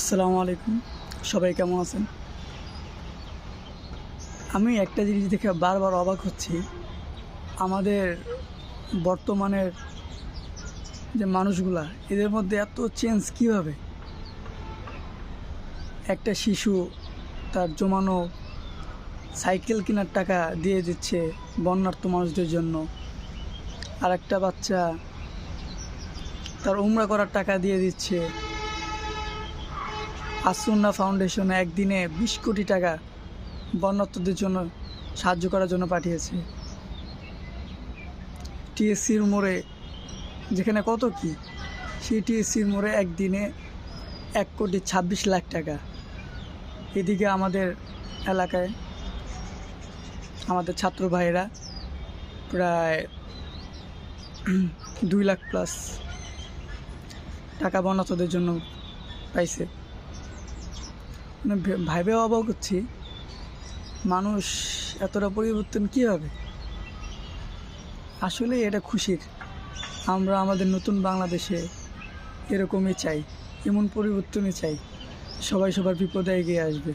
আসসালামু আলাইকুম। সবাই কেমন আছেন? আমি একটা জিনিস দেখে বারবার অবাক হচ্ছি। আমাদের বর্তমানের যে মানুষগুলা, এদের মধ্যে এত চেঞ্জ কীভাবে? একটা শিশু তার জমানো সাইকেল কেনার টাকা দিয়ে দিচ্ছে বন্যার্থ মানুষদের জন্য। আর একটা বাচ্চা তার উমরা করার টাকা দিয়ে দিচ্ছে। আসুন্না ফাউন্ডেশনে একদিনে বিশ কোটি টাকা বন্যার্থদের জন্য সাহায্য করার জন্য পাঠিয়েছে। টিএসসির মোড়ে, যেখানে কত কি? সেই টিএসসির মোড়ে একদিনে এক কোটি ছাব্বিশ লাখ টাকা। এদিকে আমাদের এলাকায় আমাদের ছাত্র ভাইয়েরা প্রায় দুই লাখ প্লাস টাকা বন্যার্থদের জন্য পাইছে। মানে ভাইবে অবাক হচ্ছি। মানুষ এতটা পরিবর্তন কী হবে আসলে এটা খুশির। আমরা আমাদের নতুন বাংলাদেশে এরকমই চাই, এমন পরিবর্তনই চাই। সবাই সবার বিপদে এগিয়ে আসবে।